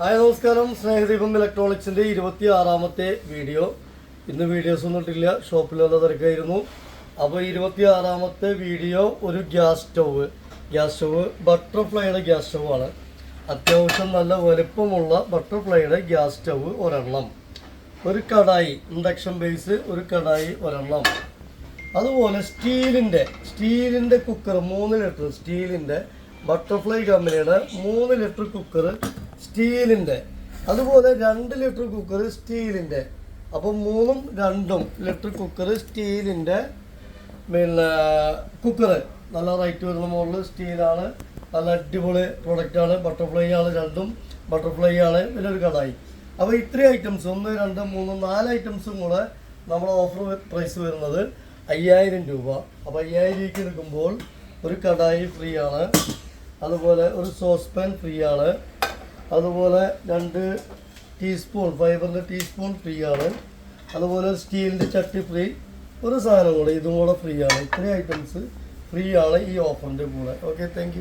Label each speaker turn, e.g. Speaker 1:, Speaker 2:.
Speaker 1: Hi നമസ്കാരം. സ്നേഹദീപം ഇലക്ട്രോണിക്സിന്റെ ഇരുപത്തി ആറാമത്തെ വീഡിയോ. ഇന്ന് വീഡിയോസ് ഒന്നും ഇട്ടില്ല ഷോപ്പിൽ ഷോപ്പിലുള്ള തിരക്കായിരുന്നു. അപ്പോൾ ഇരുപത്തി ആറാമത്തെ വീഡിയോ ഒരു ഗ്യാസ് സ്റ്റൗവ്. ഗ്യാസ് സ്റ്റൗവ് ബട്ടർഫ്ലൈയുടെ ഗ്യാസ് സ്റ്റൗവ് അത്യാവശ്യം നല്ല വലുപ്പമുള്ള ബട്ടർഫ്ലൈയുടെ ഗ്യാസ് സ്റ്റൗവ് ഒരെണ്ണം. ഒരു കടായി ഇൻഡക്ഷൻ ബേസ് ഒരു കടായി ഒരെണ്ണം. അതുപോലെ സ്റ്റീലിന്റെ സ്റ്റീലിന്റെ കുക്കർ മൂന്ന് ലിറ്റർ. സ്റ്റീലിന്റെ ബട്ടർഫ്ലൈ കമ്പനിയുടെ മൂന്ന് ലിറ്റർ കുക്കർ സ്റ്റീലിന്റെ അതുപോലെ രണ്ട് ലിറ്റർ കുക്കർ സ്റ്റീലിന്റെ അപ്പോൾ മൂന്നും രണ്ടും ലിറ്റർ കുക്കർ സ്റ്റീലിന്റെ പിന്നെ കുക്കർ നല്ല റൈറ്റ് വരുന്ന മോഡൽ സ്റ്റീലാണ്. നല്ല അടിപൊളി പ്രൊഡക്റ്റാണ് ബട്ടർഫ്ലൈ ആണ് രണ്ടും. ബട്ടർഫ്ലൈ ആണ് പിന്നെ ഒരു കടായി. അപ്പോൾ ഇത്രയും ഐറ്റംസ് ഒന്ന് രണ്ട് മൂന്ന് നാല് ഐറ്റംസും കൂടെ നമ്മൾ ഓഫർ പ്രൈസ് വരുന്നത് അയ്യായിരം രൂപ. അപ്പോൾ അയ്യായിരം രൂപയ്ക്ക് എടുക്കുമ്പോൾ ഒരു കടായി ഫ്രീ ആണ്. അതുപോലെ ഒരു സോസ് പാൻ ഫ്രീ ആണ്. അതുപോലെ രണ്ട് ടീസ്പൂൺ ഫൈബറിന്റെ ടീസ്പൂൺ ഫ്രീ ആണ്. അതുപോലെ സ്റ്റീലിന്റെ ചട്ടി ഫ്രീ ഒരു സാധനം കൂടെ ഇതും കൂടെ ഫ്രീ ആണ്. ഇത്രയും ഐറ്റംസ് ഫ്രീ ആണ് ഈ ഓഫറിന്റെ കൂടെ. Okay thank